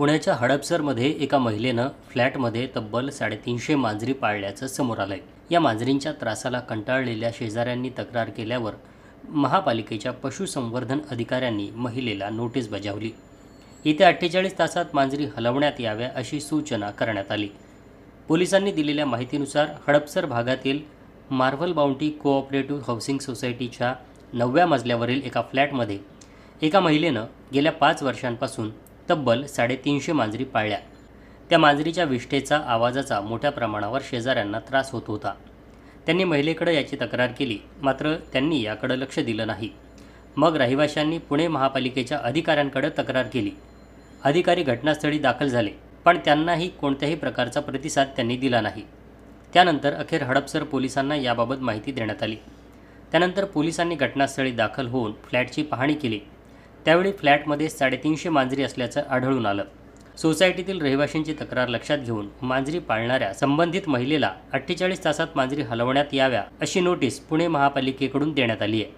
पुण्याच्या हडपसरमध्ये एका महिलेनं फ्लॅटमध्ये तब्बल साडेतीनशे मांजरी पाळल्याचं समोर आलंय. या मांजरींच्या त्रासाला कंटाळलेल्या शेजाऱ्यांनी तक्रार केल्यावर महापालिकेच्या पशुसंवर्धन अधिकाऱ्यांनी महिलेला नोटीस बजावली. येत्या अठ्ठेचाळीस तासात मांजरी हलवण्यात याव्या अशी सूचना करण्यात आली. पोलिसांनी दिलेल्या माहितीनुसार हडपसर भागातील मार्व्हल बाउंटी कोऑपरेटिव्ह हाऊसिंग सोसायटीच्या नवव्या मजल्यावरील एका फ्लॅटमध्ये एका महिलेनं गेल्या पाच वर्षांपासून तब्बल साडेतीनशे मांजरी पाळल्या. त्या मांजरीच्या विष्ठेचा आवाजाचा मोठ्या प्रमाणावर शेजाऱ्यांना त्रास होत होता. त्यांनी महिलेकडे याची तक्रार केली मात्र त्यांनी याकडे लक्ष दिलं नाही. मग रहिवाशांनी पुणे महापालिकेच्या अधिकाऱ्यांकडे तक्रार केली. अधिकारी घटनास्थळी दाखल झाले पण त्यांनाही कोणत्याही प्रकारचा प्रतिसाद त्यांनी दिला नाही. त्यानंतर अखेर हडपसर पोलिसांना याबाबत माहिती देण्यात आली. त्यानंतर पोलिसांनी घटनास्थळी दाखल होऊन फ्लॅटची पाहणी केली. त्यावेळी फ्लॅटमध्ये साडेतीनशे मांजरी असल्याचं आढळून आलं. सोसायटीतील रहिवाशांची तक्रार लक्षात घेऊन मांजरी पाळणाऱ्या संबंधित महिलेला अठ्ठेचाळीस तासात मांजरी हलवण्यात याव्या अशी नोटीस पुणे महापालिकेकडून देण्यात आली आहे.